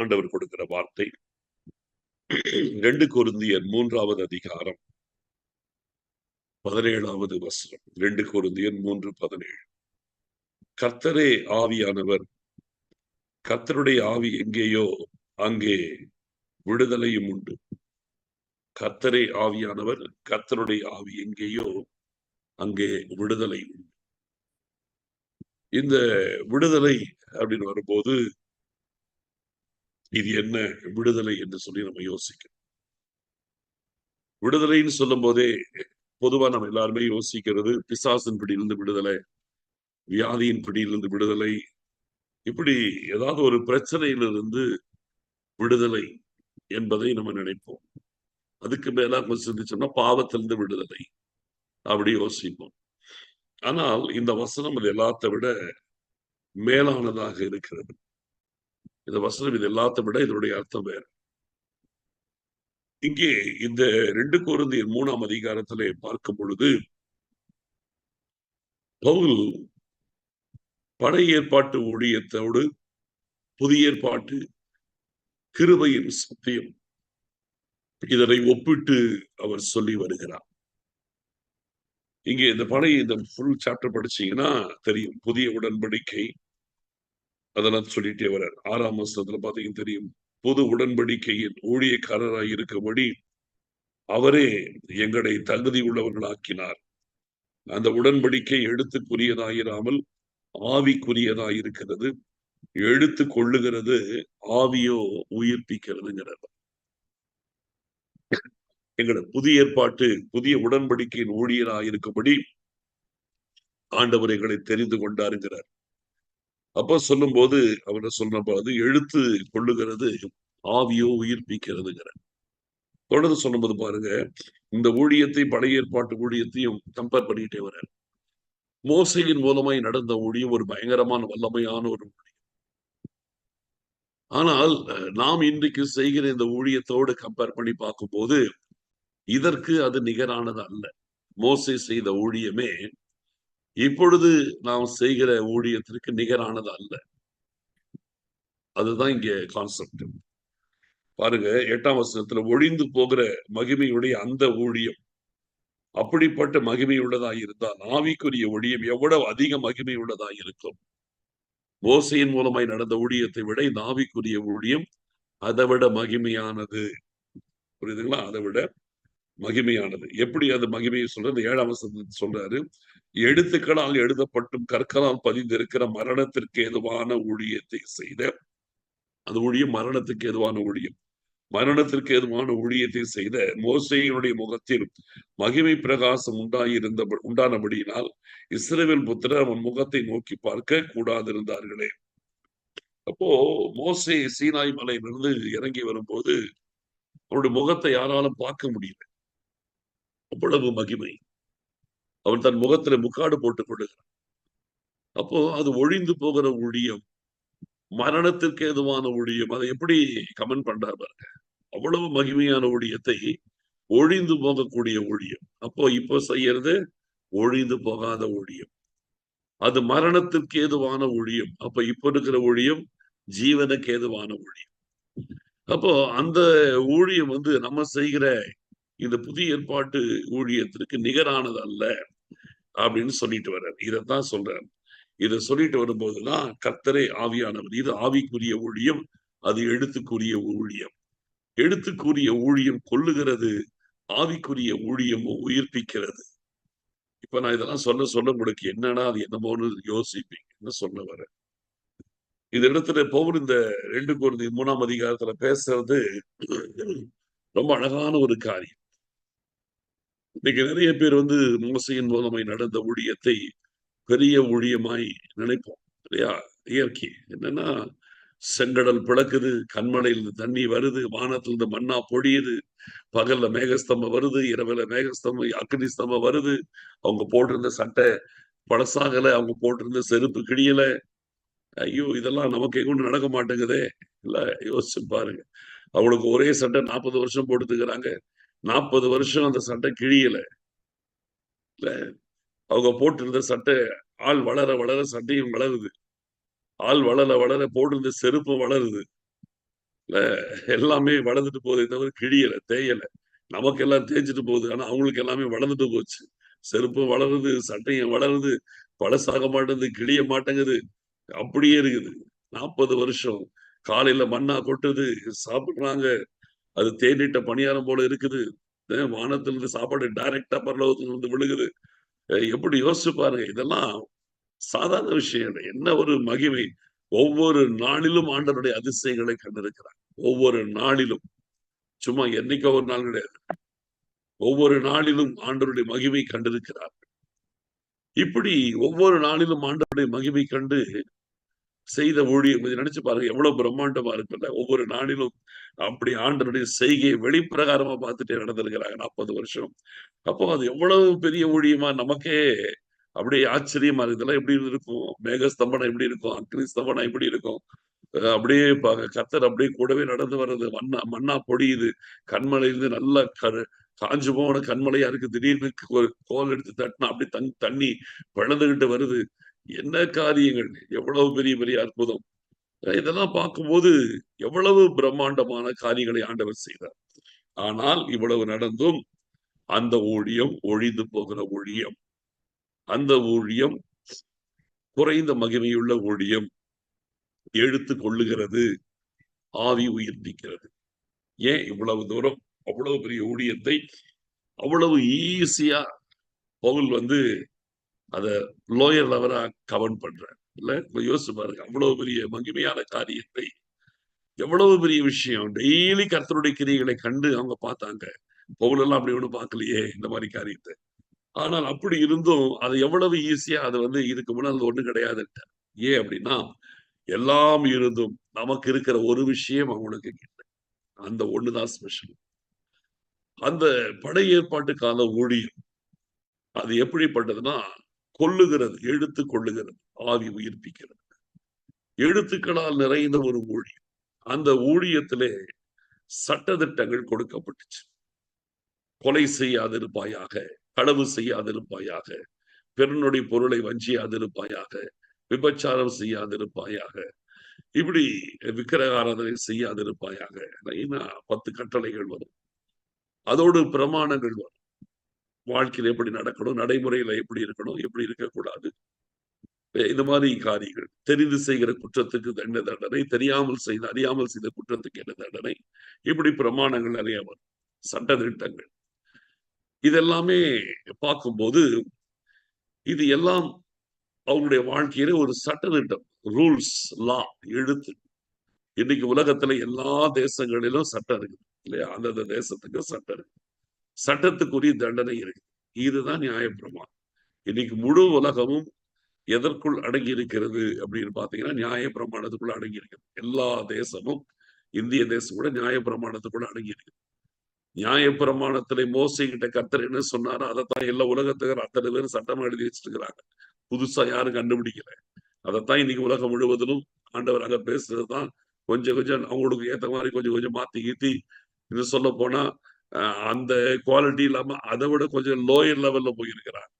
ஆண்டவர் கொடுக்கிற வார்த்தை. ரெண்டு குருந்தியர் மூன்றாவது அதிகாரம் பதினேழாவது வசனம். ரெண்டு குருந்தியர் மூன்று பதினேழு. கர்த்தரே ஆவியானவர் கர்த்தருடைய ஆவி எங்கேயோ அங்கே விடுதலையும் உண்டு. கர்த்தரே ஆவியானவர் கர்த்தருடைய ஆவி எங்கேயோ அங்கே விடுதலை உண்டு. இந்த விடுதலை அப்படின்னு வரும்போது இது என்ன? விடுதலை என்று சொல்லி நம்ம யோசிக்கணும். விடுதலைன்னு சொல்லும் போதே பொதுவா நம்ம எல்லாருமே யோசிக்கிறது பிசாசின் பிடியிலிருந்து விடுதலை வியாதியின் பிடியிலிருந்து விடுதலை இப்படி ஏதாவது ஒரு பிரச்சனையிலிருந்து விடுதலை என்பதை நம்ம நினைப்போம். அதுக்கு மேல கொஞ்சம் சிந்திச்சோம்னா பாவத்திலிருந்து விடுதலை அப்படி யோசிப்போம். ஆனால் இந்த வசனம் அது எல்லாத்த விட மேலானதாக இருக்கிறது. இந்த வசனம் இது எல்லாத்த விட இதனுடைய அர்த்தம் வேற. இங்கே இந்த ரெண்டு குருந்தியர் மூணாம் அதிகாரத்திலே பார்க்கும் பொழுது பவுல் பழைய ஏற்பாட்டு ஊழியத்தோடு புதிய ஏற்பாட்டு கிருபையின் சத்தியம் இதனை ஒப்பிட்டு அவர் சொல்லி வருகிறார். இங்கே இந்த பழைய இந்த ஃபுல் சாப்டர் படிச்சீங்கன்னா தெரியும். புதிய உடன்படிக்கை அதெல்லாம் சொல்லிட்டே வர்றார். ஆறாம் வசனத்துல பாத்தீங்கன்னா தெரியும். புது உடன்படிக்கையின் ஊழியக்காரராய் இருக்கும்படி அவரே எங்களை தகுதி உள்ளவர்களாக்கினார். அந்த உடன்படிக்கை எழுத்துக்குரியதாயிராமல் ஆவிக்குரியதாய் இருக்கிறது. எழுத்து கொள்ளுகிறது ஆவியோ உயிர்ப்பிக்கிறதுங்கிறது எங்களை புதிய ஏற்பாட்டு புதிய உடன்படிக்கையின் ஊழியராய் இருக்கும்படி ஆண்டவர் எங்களை தெரிந்து கொண்டாருங்கிறார். அப்ப சொல்லும் போது அவரை சொன்ன போது எழுத்து கொள்ளுகிறது ஆவியோ உயிர்ப்பிக்கிறதுங்கிற தொடர்ந்து சொல்லும்போது பாருங்க இந்த ஊழியத்தை பழைய ஏற்பாட்டு ஊழியத்தையும் கம்பேர் பண்ணிட்டே வர மோசையின் மூலமாய் நடந்த ஊழியம் ஒரு பயங்கரமான வல்லமையான ஒரு ஊழியம். ஆனால் நாம் இன்றைக்கு செய்கிற இந்த ஊழியத்தோடு கம்பேர் பண்ணி பார்க்கும்போது இதற்கு அது நிகரானது அல்ல. மோசை செய்த ஊழியமே இப்பொழுது நாம் செய்கிற ஊழியத்திற்கு நிகரானது அல்ல. அதுதான் இங்க கான்செப்ட் பாருங்க எட்டாம் வசனத்துல ஒழிந்து போகிற மகிமையுடைய அந்த ஊழியம் அப்படிப்பட்ட மகிமை உள்ளதா இருந்தால் ஆவிக்குரிய ஒழியம் எவ்வளவு அதிக மகிமை உள்ளதா இருக்கும். மோசையின் மூலமாய் நடந்த ஊழியத்தை விட இந்த ஆவிக்குரிய ஊழியம் அதை விட மகிமையானது. புரியுதுங்களா? அதை விட மகிமையானது. எப்படி அது மகிமையை சொல்றது? ஏழாம் வசனத்தில் சொல்றாரு எழுத்துக்களால் எழுதப்பட்டும் கற்களால் பதிந்திருக்கிற மரணத்திற்கு ஏதுவான ஊழியத்தை செய்த அந்த ஊழியம் மரணத்துக்கு ஏதுவான ஊழியம். மரணத்திற்கு ஏதுவான ஊழியத்தை செய்த மோசையினுடைய முகத்தில் மகிமை பிரகாசம் உண்டாயிருந்த உண்டானபடியினால் இஸ்ரேவேல் புத்திரர் அவன் முகத்தை நோக்கி பார்க்க கூடாதிருந்தார்களே. அப்போ மோசை சீனாய் மலையிலிருந்து இறங்கி வரும்போது அவருடைய முகத்தை யாராலும் பார்க்க முடியல. அவ்வளவு மகிமை. அவன் தன் முகத்துல முக்காடு போட்டுக் கொள்ளுகிறான். அப்போ அது ஒழிந்து போகிற ஊழியம் மரணத்திற்கு ஏதுவான ஊழியம் அதை எப்படி கமெண்ட் பண்றாரு பாருங்க. அவ்வளவு மகிமையான ஊழியத்தை ஒழிந்து போகக்கூடிய ஊழியம். அப்போ இப்போ செய்யறது ஒழிந்து போகாத ஊழியம். அது மரணத்திற்கு ஏதுவான ஊழியம். அப்ப இப்ப இருக்கிற ஊழியம் ஜீவனுக்கு ஏதுவான ஊழியம். அப்போ அந்த ஊழியம் வந்து நம்ம செய்கிற இந்த புதிய ஏற்பாட்டு ஊழியத்திற்கு நிகரானது அல்ல அப்படின்னு சொல்லிட்டு வர்றார். இதைத்தான் சொல்றார். இதை சொல்லிட்டு வரும்போதுதான் கர்த்தரே ஆவியானவர். இது ஆவிக்குரிய ஊழியம் அது எழுத்துக்குரிய ஊழியம். எழுத்துக்குரிய ஊழியம் கொள்ளுகிறது ஆவிக்குரிய ஊழியமும் உயிர்ப்பிக்கிறது. இப்ப நான் இதெல்லாம் சொல்ல சொல்ல உங்களுக்கு என்னன்னா அது என்னமோன்னு யோசிப்பீங்கன்னு சொல்ல வர இந்த இடத்துல பவுல் இந்த ரெண்டு குருதி மூணாம் அதிகாரத்துல பேசுறது ரொம்ப அழகான ஒரு காரியம். இன்னைக்கு நிறைய பேர் வந்து மோசையின் மூலமாய் நடந்த ஊழியத்தை பெரிய ஊழியமாய் நினைப்போம் இல்லையா? இயற்கை. என்னன்னா செங்கடல் பிளக்குது கண்மலையிலிருந்து தண்ணி வருது வானத்திலிருந்து மண்ணா பொழியுது பகல்ல மேகஸ்தம்பம் வருது இரவுல மேகஸ்தம்பம் அக்னி ஸ்தம்பம் வருது. அவங்க போட்டிருந்த சட்டை பழசாகல அவங்க போட்டிருந்த செருப்பு கிழியல. ஐயோ இதெல்லாம் நமக்கு கொண்டு நடக்க மாட்டேங்குதே. இல்ல யோசிச்சு பாருங்க. அவங்களுக்கு ஒரே சட்டை நாற்பது வருஷம் போட்டுக்கிறாங்க நாற்பது வருஷம் அந்த சட்டை கிழியல. இல்ல அவங்க போட்டிருந்த சட்டை ஆள் வளர வளர சட்டையும் வளருது. ஆள் வளர வளர போட்டிருந்த செருப்பும் வளருது. எல்லாமே வளர்ந்துட்டு போகுதே தவிர கிழியல தேயல. நமக்கு எல்லாம் தேய்ச்சிட்டு போகுது ஆனா அவங்களுக்கு எல்லாமே வளர்ந்துட்டு போச்சு. செருப்பும் வளருது சட்டையும் வளருது பழசாக மாட்டேங்குது கிழிய மாட்டேங்குது. அப்படியே இருக்குது. நாற்பது வருஷம் காலையில மண்ணா கொட்டுது சாப்பிடுறாங்க. அது தேனிட்ட பணியாரம் போல இருக்குது. வானத்திலிருந்து வானத்துல இருந்து சாப்பாடு டைரக்டா பரலோகத்துல இருந்து விழுகுது. எப்படி யோசிச்சு பாருங்க இதெல்லாம் சாதாரண விஷயம் இல்லை. என்ன ஒரு மகிமை. ஒவ்வொரு நாளிலும் ஆண்டவருடைய அதிசயங்களை கண்டிருக்கிறார். ஒவ்வொரு நாளிலும். சும்மா என்னைக்கோ ஒரு நாள் கிடையாது. ஒவ்வொரு நாளிலும் ஆண்டவருடைய மகிமை கண்டிருக்கிறார் இப்படி ஒவ்வொரு நாளிலும் ஆண்டவருடைய மகிமை கண்டு செய்த ஊழியம் நினைச்சு பாருங்க எவ்வளவு பிரம்மாண்டமா இருக்குல்ல. ஒவ்வொரு நாளிலும் அப்படி ஆண்டனுடைய செய்கையை வெளிப்பிரகாரமா பார்த்துட்டே நடந்திருக்கிறாங்க நாற்பது வருஷம். அப்போ அது எவ்வளவு பெரிய ஊழியமா? நமக்கே அப்படியே ஆச்சரியமா இருக்கு. இதெல்லாம் எப்படி இருக்கும்? மேகஸ்தம்பனம் எப்படி இருக்கும்? அக்னி ஸ்தம்பனம் எப்படி இருக்கும்? அப்படியே கத்தர் அப்படியே கூடவே நடந்து வர்றது. மண்ணா மண்ணா பொடியுது கண்மலையிலிருந்து நல்ல கரு காஞ்சு போன கண்மலையா இருக்கு. திடீர்னு ஒரு கோல் எடுத்து தட்டினா அப்படி தங் தண்ணி பிளந்துகிட்டு வருது. என்ன காரியங்கள்? எவ்வளவு பெரிய பெரிய அற்புதம். இதெல்லாம் பார்க்கும்போது எவ்வளவு பிரம்மாண்டமான காரியங்களை ஆண்டவர் செய்தார். ஆனால் இவ்வளவு நடந்தும் அந்த ஊழியம் ஒழிந்து போகிற ஊழியம் அந்த ஊழியம் குறைந்த மகிமையுள்ள ஊழியம் எழுத்து கொள்ளுகிறது ஆவி உயிர்ப்பிக்கிறது. ஏன் இவ்வளவு தூரம்? அவ்வளவு பெரிய ஊழியத்தை அவ்வளவு ஈஸியா பவுல் வந்து அத லோயர் லெவலா கவர் பண்றேன். இல்ல? இப்ப யோசிச்சு பாருங்க அவ்வளவு பெரிய மகிமையான காரியத்தை எவ்வளவு பெரிய விஷயம். டெய்லி கர்த்தருடைய கிரியைகளை கண்டு அவங்க பார்த்தாங்க. பவுலெல்லாம் அப்படி ஒண்ணு பார்க்கலையே இந்த மாதிரி காரியத்தை. ஆனால் அப்படி இருந்தும் அது எவ்வளவு ஈஸியா அது வந்து இதுக்கு முன்னாடி ஒண்ணு கிடையாது ஏன் அப்படின்னா எல்லாம் இருந்தும் நமக்கு இருக்கிற ஒரு விஷயம் அவங்களுக்கு இல்லை. அந்த ஒண்ணுதான் ஸ்பெஷல் அந்த படை ஏற்பாட்டு கால ஊழியம் அது எப்படிப்பட்டதுன்னா கொல்லுகிறது எழுத்து கொள்ளுகிறது ஆவி உயிர்ப்பிக்கிறது. எழுத்துக்களால் நிறைந்த ஒரு ஊழியம். அந்த ஊழியத்திலே சட்டத்திட்டங்கள் கொடுக்கப்பட்டுச்சு. கொலை செய்யாதிருப்பாயாக களவு செய்யாதிருப்பாயாக பிறனுடைய பொருளை வஞ்சியாதிருப்பாயாக விபச்சாரம் செய்யாதிருப்பாயாக இப்படி விக்கிரக ஆராதனை செய்யாதிருப்பாயாக பத்து கட்டளைகள் வரும். அதோடு பிரமாணங்கள் வரும். வாழ்க்கையில் எப்படி நடக்கணும் நடைமுறையில எப்படி இருக்கணும் எப்படி இருக்கக்கூடாது. இந்த மாதிரி காரியங்கள். தெரிந்து செய்கிற குற்றத்துக்கு என்ன தண்டனை தெரியாமல் செய்த அறியாமல் செய்த குற்றத்துக்கு என்ன தண்டனை? இப்படி பிரமாணங்கள் நிறைய வரும். சட்ட திட்டங்கள் இதெல்லாமே பார்க்கும்போது இது எல்லாம் அவங்களுடைய வாழ்க்கையில ஒரு சட்டத்திட்டம் ரூல்ஸ் லா எழுத்து. இன்னைக்கு உலகத்துல எல்லா தேசங்களிலும் சட்டம் இருக்குது இல்லையா? அந்தந்த தேசத்துக்கு சட்டம் இருக்குது சட்டத்துக்குரிய தண்டனை இருக்கு. இதுதான் நியாயப்பிரமாணம். இன்னைக்கு முழு உலகமும் எதற்குள் அடங்கி இருக்கிறது அப்படின்னு பாத்தீங்கன்னா நியாய பிரமாணத்துக்குள்ள அடங்கி இருக்குது எல்லா தேசமும் இந்திய தேசம் கூட நியாய பிரமாணத்துக்குள்ள அடங்கி இருக்கு நியாய பிரமாணத்திலே மோசை கிட்ட கர்த்தர் என்ன சொன்னாரோ அதைத்தான் எல்லா உலகத்துக்கு அத்தனை பேரும் சட்டமா எழுதி வச்சுட்டு இருக்கிறாங்க புதுசா யாரும் கண்டுபிடிக்கல. அதைத்தான் இன்னைக்கு உலகம் முழுவதிலும் ஆண்டவர் அங்க பேசுறதுதான் கொஞ்சம் கொஞ்சம் அவங்களுக்கு ஏத்த மாதிரி கொஞ்சம் கொஞ்சம் மாத்தி கீத்தி. இது சொல்ல போனா அந்த குவாலிட்டி இல்லாம அதை விட கொஞ்சம் லோயர் லெவல்ல போயிருக்கிறார்.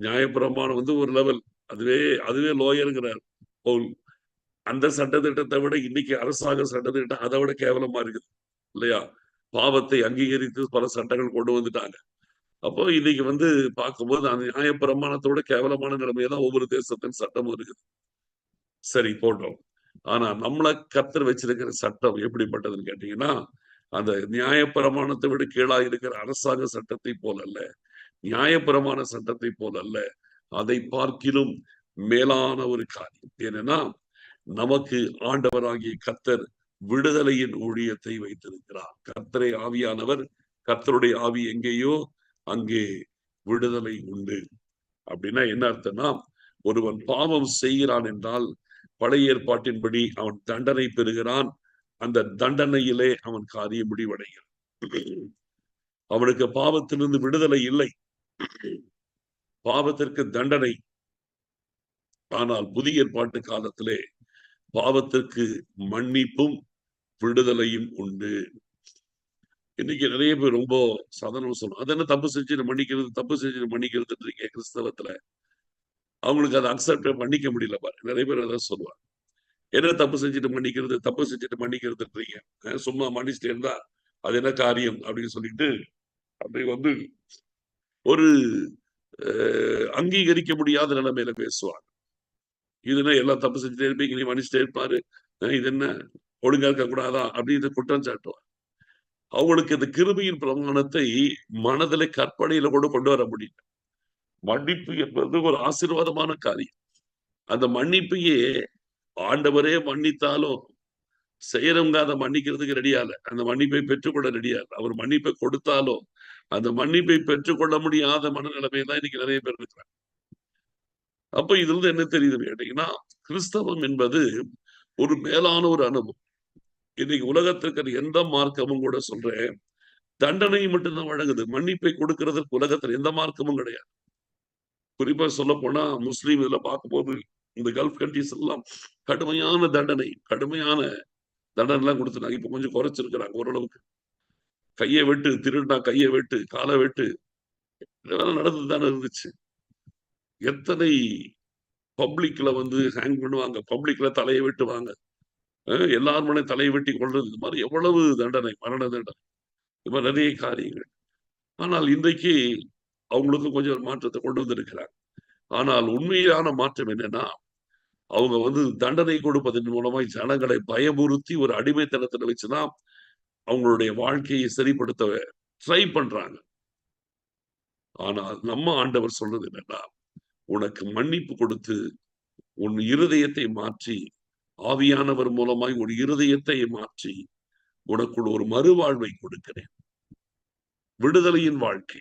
நியாயப்பிரமாணம் வந்து ஒரு லெவல் அதுவே அதுவே லோயருங்கிறார் பவுல் அந்த சட்டத்திட்டத்தை விட இன்னைக்கு அரசாங்க சட்டத்திட்டம் அதை விட கேவலமா இருக்குது. இல்லையா? பாவத்தை அங்கீகரித்து பல சட்டங்கள் கொண்டு வந்துட்டாங்க. அப்போ இன்னைக்கு வந்து பார்க்கும்போது அந்த நியாயப்பிரமாணத்தோட கேவலமான நிலைமையெல்லாம் ஒவ்வொரு தேசத்தின் சட்டமும் இருக்குது. சரி போட்டோம். ஆனா நம்மள கத்தர் வச்சிருக்கிற சட்டம் எப்படிப்பட்டதுன்னு கேட்டீங்கன்னா அந்த நியாயப்பிரமாணத்தை விட கீழாக இருக்கிற அரசாங்க சட்டத்தை போல அல்ல நியாயப்பிரமாண சட்டத்தை போல அல்ல அதை பார்க்கிலும் மேலான ஒரு காரியம். ஏன்னா நமக்கு ஆண்டவராகிய கத்தர் விடுதலையின் ஊழியத்தை வைத்திருக்கிறார். கர்த்தரை ஆவியானவர் கர்த்தருடைய ஆவி எங்கேயோ அங்கே விடுதலை உண்டு. அப்படின்னா என்ன அர்த்தம்னா ஒருவன் பாவம் செய்கிறான் என்றால் பழைய ஏற்பாட்டின்படி அவன் தண்டனை பெறுகிறான் அந்த தண்டனையிலே அவன் காரியம் முடிவடைகிறான். அவனுக்கு பாவத்திலிருந்து விடுதலை இல்லை. பாவத்திற்கு தண்டனை. ஆனால் புதிய ஏற்பாட்டு காலத்திலே பாவத்திற்கு மன்னிப்பும் விடுதலையும் உண்டு. இன்னைக்கு நிறைய பேர் ரொம்ப சதனம் சொல்லணும் அது என்ன தப்பு செஞ்சு மன்னிக்கிறது தப்பு செஞ்சு மன்னிக்கிறதுன்றீங்க கிறிஸ்தவத்துல? அவங்களுக்கு அதை அக்செப்ட் பண்ணிக்க முடியல பாரு. நிறைய பேர் அதான் சொல்லுவாங்க. என்ன தப்பு செஞ்சுட்டு மன்னிக்கிறது? தப்பு செஞ்சுட்டு மன்னிக்கிறதுன்றீங்க. சும்மா மன்னிச்சுட்டு இருந்தா அது என்ன காரியம் அப்படின்னு சொல்லிட்டு அப்படி வந்து ஒரு அஹ், அங்கீகரிக்க முடியாத நிலைமையில பேசுவாங்க. இதுனா எல்லாம் தப்பு செஞ்சுட்டே இருப்பீங்க? நீ மன்னிச்சுட்டே இருப்பாரு. அஹ் இது என்ன? ஒழுங்கா இருக்க கூடாதா? அப்படின்னு குற்றம் சாட்டுவார் அவங்களுக்கு இந்த கிருமியின் பிரமாணத்தை மனதில கற்பனையில கூட கொண்டு வர முடியல. மன்னிப்பு என்பது ஒரு ஆசீர்வாதமான காரியம். அந்த மன்னிப்பையே ஆண்டவரே மன்னித்தாலும் செய்யறவங்க அதை மன்னிக்கிறதுக்கு ரெடியால அந்த மன்னிப்பை பெற்றுக்கொள்ள ரெடியால அவர் மன்னிப்பை கொடுத்தாலும் அந்த மன்னிப்பை பெற்றுக்கொள்ள முடியாத மனநிலைமை தான் இன்னைக்கு நிறைய பேர் இருக்கிறாங்க. அப்ப இதுல இருந்து என்ன தெரியுதுன்னு கேட்டீங்கன்னா கிறிஸ்தவம் என்பது ஒரு மேலான ஒரு அனுபவம். இன்னைக்கு உலகத்திற்கு எந்த மார்க்கமும் கூட சொல்றேன். தண்டனை மட்டும்தான் வழங்குது. மன்னிப்பை கொடுக்கறதுக்கு உலகத்துல எந்த மார்க்கமும் கிடையாது. குறிப்பா சொல்ல போனா முஸ்லீம் இதுல பார்க்கும்போது இந்த கல்ஃப் கண்ட்ரிஸ் எல்லாம் கடுமையான தண்டனை கடுமையான தண்டனை எல்லாம் கொடுத்துருந்தாங்க இப்ப கொஞ்சம் குறைச்சிருக்கிறாங்க ஓரளவுக்கு. கையை வெட்டு திருடா கையை வெட்டு காலை வெட்டு. இதெல்லாம் நடந்து தானே இருந்துச்சு. எத்தனை பப்ளிக்ல வந்து ஹேங் பண்ணுவாங்க. பப்ளிக்ல தலையை வெட்டுவாங்க. அஹ் எல்லார் மனை தலையை வெட்டி கொள்றது. இது மாதிரி எவ்வளவு தண்டனை மரண தண்டனை. இது மாதிரி நிறைய காரியங்கள். ஆனால் இன்றைக்கு அவங்களுக்கு கொஞ்சம் ஒரு மாற்றத்தை கொண்டு வந்திருக்கிறாங்க. ஆனால் உண்மையான மாற்றம் என்னன்னா அவங்க வந்து தண்டனை கொடுப்பதன் மூலமா ஜனங்களை பயமுறுத்தி ஒரு அடிமைத்தனத்தில் வச்சுதான் அவங்களுடைய வாழ்க்கையை சரிப்படுத்த ட்ரை பண்றாங்க. ஆனா நம்ம ஆண்டவர் சொல்றது என்னன்னா உனக்கு மன்னிப்பு கொடுத்து உன் இருதயத்தை மாற்றி ஆவியானவர் மூலமாய் ஒரு இருதயத்தை மாற்றி உனக்குள் ஒரு மறுவாழ்வை கொடுக்கிறேன். விடுதலையின் வாழ்க்கை.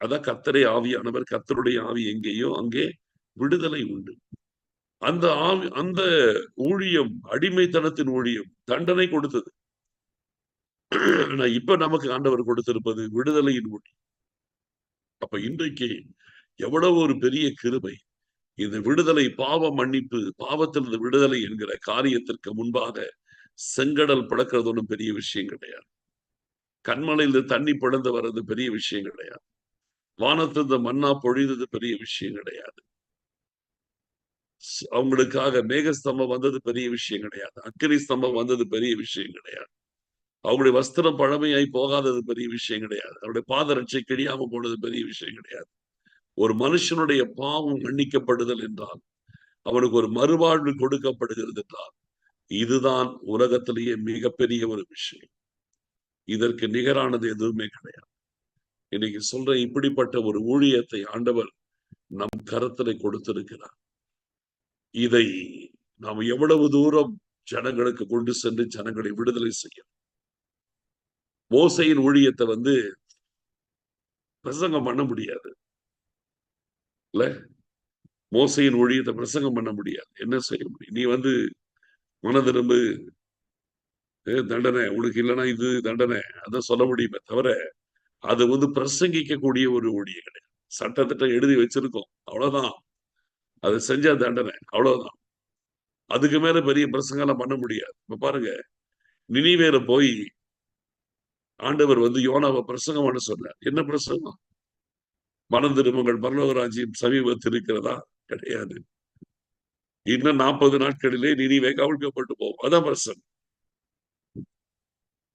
அதான் கத்தரை ஆவியானவர் கத்தருடைய ஆவி எங்கேயோ அங்கே விடுதலை உண்டு. அந்த ஆவி அந்த ஊழியம் அடிமைத்தனத்தின் ஊழியம் தண்டனை கொடுத்தது. ஆனா இப்ப நமக்கு ஆண்டவர் கொடுத்திருப்பது விடுதலையின் ஊழியம் அப்ப இன்றைக்கு எவ்வளவு ஒரு பெரிய கிருபை. இந்த விடுதலை பாவ மன்னிப்பு பாவத்திலிருந்து விடுதலை என்கிற காரியத்திற்கு முன்பாக செங்கடல் பிளக்கிறது ஒன்றும் பெரிய விஷயம் கிடையாது. கண்மலையிலிருந்து தண்ணி பிளந்து வர்றது பெரிய விஷயம் கிடையாது. வானத்திலிருந்து மண்ணா பொழிந்தது பெரிய விஷயம் கிடையாது. அவங்களுக்காக மேகஸ்தம்பம் வந்தது பெரிய விஷயம் கிடையாது. அக்கினி ஸ்தம்பம் வந்தது பெரிய விஷயம் கிடையாது. அவங்களுடைய வஸ்திரம் பழமையாய் போகாதது பெரிய விஷயம் கிடையாது. அவருடைய பாதரட்சை கிழியாம போனது பெரிய விஷயம் கிடையாது. ஒரு மனுஷனுடைய பாவம் மன்னிக்கப்படுதல் என்றால் அவனுக்கு ஒரு மறுவாழ்வு கொடுக்கப்படுகிறது என்றால் இதுதான் உலகத்திலேயே மிகப்பெரிய ஒரு விஷயம். இதற்கு நிகரானது எதுவுமே கிடையாது. இன்னைக்கு சொல்ற இப்படிப்பட்ட ஒரு ஊழியத்தை ஆண்டவர் நம் கரத்திலே கொடுத்திருக்கிறார். இதை நாம் எவ்வளவு தூரம் ஜனங்களுக்கு கொண்டு சென்று ஜனங்களை விடுதலை செய்ய மோசையின் ஊழியத்தை வந்து பிரசங்கம் பண்ண முடியாது. இல்ல? மோசையின் ஊழியத்தை பிரசங்கம் பண்ண முடியாது. என்ன செய்ய முடியும்? நீ வந்து மனதிரும்பு தண்டனை உனக்கு இல்லைன்னா இது தண்டனை அதான் சொல்ல முடியுமே தவிர அது வந்து பிரசங்கிக்கக்கூடிய ஒரு ஊழியம் கிடையாது சட்டத்திட்டம் எழுதி வச்சிருக்கோம். அவ்வளவுதான். அது செஞ்சா தண்டனை. அவ்வளவுதான். அதுக்கு மேல பெரிய பிரசங்கெல்லாம் பண்ண முடியாது. இப்ப பாருங்க நினைவேற போய் ஆண்டவர் வந்து யோனாவை பிரசங்கம் பண்ண சொன்னார். என்ன பிரசங்கம்? மனம் திரும்பங்கள் பரலோகராஜ்யம் சமீபத்தில் இருக்கிறதா? கிடையாது. இன்னும் நாற்பது நாட்களிலே நினைவே கவிழ்க்கப்பட்டு போவோம் அதான் பிரசங்கம்.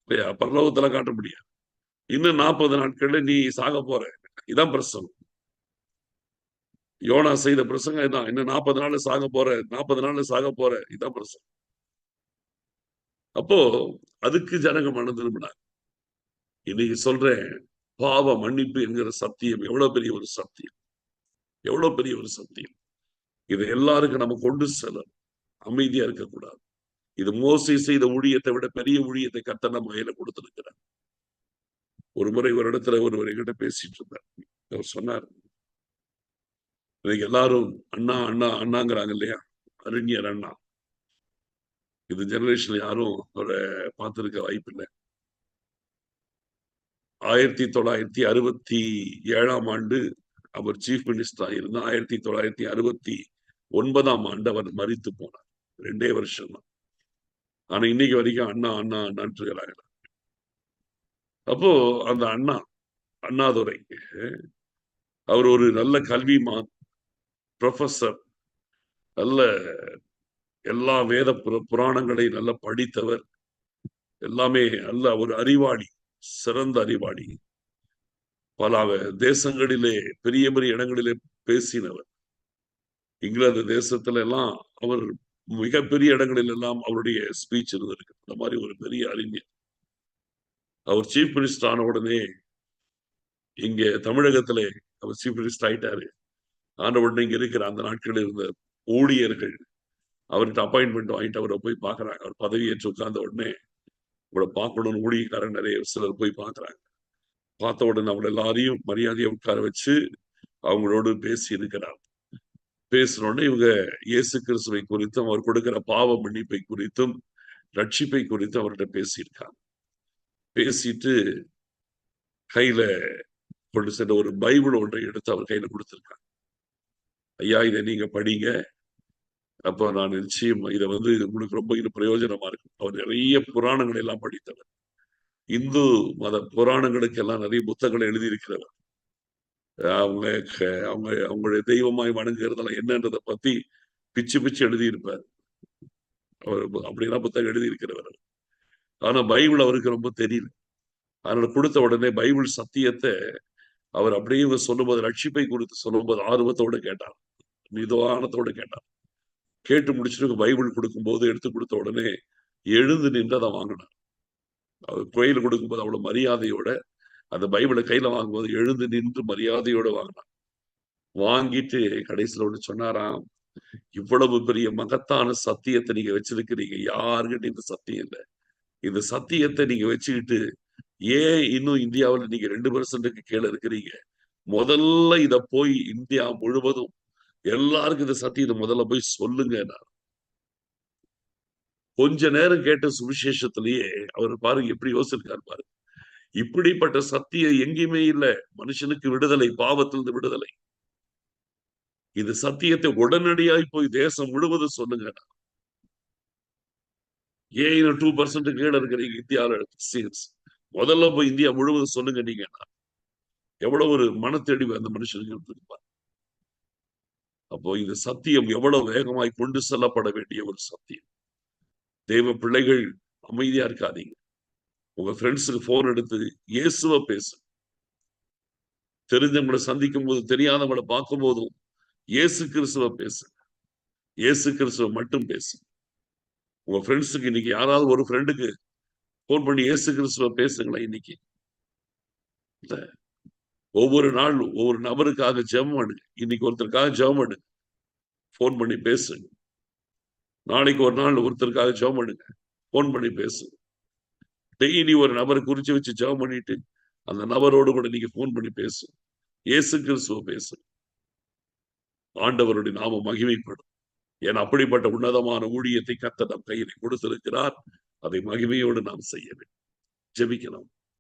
இல்லையா? பரலோகத்துல காட்ட முடியாது. இன்னும் நாற்பது நாட்கள்ல நீ சாக போற. இதான் பிரசங்கம். யோனா செய்த பிரசங்கம் இதான். இன்னும் நாற்பது நாள்ல சாக போற நாற்பது நாள்ல சாக போற இதான் பிரசங்கம். அப்போ அதுக்கு ஜனங்க மன திரும்பினார். இன்னைக்கு சொல்றேன் பாவ மன்னிப்பு என்கிற சத்தியம் எவ்வளவு பெரிய ஒரு சத்தியம்? எவ்வளவு பெரிய ஒரு சத்தியம்? இதை எல்லாருக்கும் நம்ம கொண்டு செல்லணும். அமைதியா இருக்கக்கூடாது. இது மோசி செய்த ஊழியத்தை விட பெரிய ஊழியத்தை கத்த நம்ம கையில கொடுத்திருக்கிறார். ஒரு முறை ஒரு இடத்துல ஒருவர் என்கிட்ட பேசிட்டு இருந்தார். அவர் சொன்னார் இன்னைக்கு எல்லாரும் அண்ணா அண்ணா அண்ணாங்கிறாங்க இல்லையா? அறிஞர் அண்ணா. இது ஜெனரேஷன்ல யாரும் அவரை பார்த்திருக்க வாய்ப்பு இல்லை. ஆயிரத்தி தொள்ளாயிரத்தி அறுபத்தி ஏழாம் ஆண்டு அவர் சீஃப் மினிஸ்டராக இருந்தார் ஆயிரத்தி தொள்ளாயிரத்தி அறுபத்தி ஒன்பதாம் ஆண்டு அவர் மறித்து போனார். ரெண்டே வருஷம். தான் ஆனா இன்னைக்கு வரைக்கும் அண்ணா அண்ணா அண்ணான் இருக்கிறாங்க அப்போ அந்த அண்ணா அண்ணாதுரை அவர் ஒரு நல்ல கல்விமான் ப்ரொஃபஸர் நல்ல எல்லா வேத புர- புராணங்களை நல்லா படித்தவர். எல்லாமே நல்ல ஒரு அறிவாளி சிறந்த அறிவாளி. பல தேசங்களிலே பெரிய பெரிய இடங்களிலே பேசினவர். இங்கிலாந்து தேசத்துல எல்லாம் அவர் மிகப்பெரிய இடங்களில் எல்லாம் அவருடைய ஸ்பீச் இருந்திருக்கு. அந்த மாதிரி ஒரு பெரிய அறிஞர். அவர் சீஃப் மினிஸ்டர் ஆன உடனே இங்க தமிழகத்திலே அவர் சீஃப் மினிஸ்டர் ஆயிட்டாரு. ஆண்டவன் இங்க இருக்கிற அந்த நாட்களில் இருந்த ஊழியர்கள் அவர்கிட்ட அப்பாயின்மெண்ட் வாங்கிட்டு அவரை போய் பாக்குறாங்க அவர் பதவி ஏற்று உட்கார்ந்த உடனே இவரை பார்க்கணும்னு ஊழியக்காரன் நிறைய சிலர் போய் பாக்குறாங்க பார்த்த உடனே அவங்க எல்லாரையும் மரியாதையை உட்கார வச்சு அவங்களோடு பேசி இருக்கிறார். பேசினோடனே இவங்க இயேசு கிறிஸ்துவை குறித்தும் அவர் கொடுக்கிற பாவ மன்னிப்பை குறித்தும் ரட்சிப்பை குறித்தும் அவர்கிட்ட பேசியிருக்காங்க. பேசிட்டு கையில கொண்டு சென்ற ஒரு பைபிள் ஒன்றை எடுத்து அவர் கையில கொடுத்திருக்காங்க. ஐயா இதை நீங்க படிங்க. அப்ப நான் நிச்சயம் இதை வந்து உங்களுக்கு ரொம்ப இது பிரயோஜனமா இருக்கும். அவர் நிறைய புராணங்களை எல்லாம் படித்தவர். இந்து மத புராணங்களுக்கு எல்லாம் நிறைய புத்தகங்களை எழுதியிருக்கிறவர். அவங்க க- அவங்க அவங்களுடைய தெய்வமாய் வணங்குறதெல்லாம் என்னன்றதை பத்தி பிச்சு பிச்சு எழுதியிருப்பார். அவர் அப்படிலாம் புத்தகம் எழுதியிருக்கிறவர் ஆனா பைபிள் அவருக்கு ரொம்ப தெரியல. அதனால கொடுத்த உடனே பைபிள் சத்தியத்தை அவர் அப்படியே இவங்க சொல்லும்போது ரட்சிப்பை குறித்து சொல்லும்போது ஆர்வத்தோடு கேட்டார். நிதானத்தோடு கேட்டார் கேட்டு முடிச்சுட்டு பைபிள் கொடுக்கும்போது எடுத்து கொடுத்த உடனே எழுந்து நின்று அதை வாங்கினார் அவர் கோயில் கொடுக்கும்போது அவ்வளவு மரியாதையோட அந்த பைபிளை கையில வாங்கும்போது எழுந்து நின்று மரியாதையோட வாங்கினார் வாங்கிட்டு கடைசியில ஒன்று சொன்னாராம் இவ்வளவு பெரிய மகத்தான சத்தியத்தை நீங்க வச்சிருக்கிறீங்க. யாருக்கிட்ட இந்த சத்தியம் இல்லை? இந்த சத்தியத்தை நீங்க வச்சுக்கிட்டு ஏன் இன்னும் இந்தியாவுல நீங்க ரெண்டு பெர்சன்ட்டுக்கு கீழே இருக்கிறீங்க? முதல்ல இத போய் இந்தியா முழுவதும் எல்லாருக்கும் இந்த சத்தியத்தை முதல்ல போய் சொல்லுங்க கொஞ்ச நேரம் கேட்ட சுவிசேஷத்திலேயே அவர் பாருங்க எப்படி யோசிச்சிருக்காரு பாருங்க. இப்படிப்பட்ட சத்தியம் எங்கேயுமே இல்ல. மனுஷனுக்கு விடுதலை பாவத்திலிருந்து விடுதலை. இது சத்தியத்தை உடனடியாய் போய் தேசம் முழுவதும் சொல்லுங்க ஏன் இன்னும் டூ பர்சன்ட் கீழே இருக்கிறீங்க இந்தியாவில் கிறிஸ்டியன்ஸ் முதல்ல போய் இந்தியா முழுவதும் சொல்லுங்க நீங்க எவ்வளவு ஒரு மனத்தெடிவு அந்த மனுஷனுக்கு இருந்திருப்பார் அப்போ இந்த சத்தியம் எவ்வளவு வேகமாய் கொண்டு செல்லப்பட வேண்டிய ஒரு சத்தியம். தெய்வ பிள்ளைகள் அமைதியா இருக்காதீங்க. உங்க ஃப்ரெண்ட்ஸுக்கு போன் எடுத்து இயேசுவ பேசு. தெரிஞ்சவங்களை சந்திக்கும் போது தெரியாதவங்களை பார்க்கும் போதும் இயேசு கிறிஸ்துவ பேசு. இயேசு கிறிஸ்துவ மட்டும் பேசு. உங்க ஃப்ரெண்ட்ஸுக்கு இன்னைக்கு யாராவது ஒரு ஃப்ரெண்டுக்கு போன் பண்ணி இயேசு கிறிஸ்துவ பேசுங்களேன் இன்னைக்கு. ஒவ்வொரு நாள் ஒவ்வொரு நபருக்காக ஜெபம் பண்ணுங்க இன்னைக்கு ஒருத்தருக்காக ஜெபம் பண்ணுங்க போன் பண்ணி பேசுங்க நாளைக்கு ஒரு நாள் ஒருத்தருக்காக ஜெபம் பண்ணுங்க போன் பண்ணி பேசுங்க டெய்லி ஒரு நபரை குறிச்சு வச்சு ஜெபம் பண்ணிட்டு அந்த நபரோடு கூட நீங்க போன் பண்ணி பேசுங்க இயேசு கிறிஸ்துவ பேசு. ஆண்டவருடைய நாம மகிமைப்படும். ஏன் அப்படிப்பட்ட உன்னதமான ஊழியத்தை கத்த நம் கையில் கொடுத்திருக்கிறார். அதை மகிமையோடு நாம் செய்ய வேண்டும். ஜெபிக்கலாம்.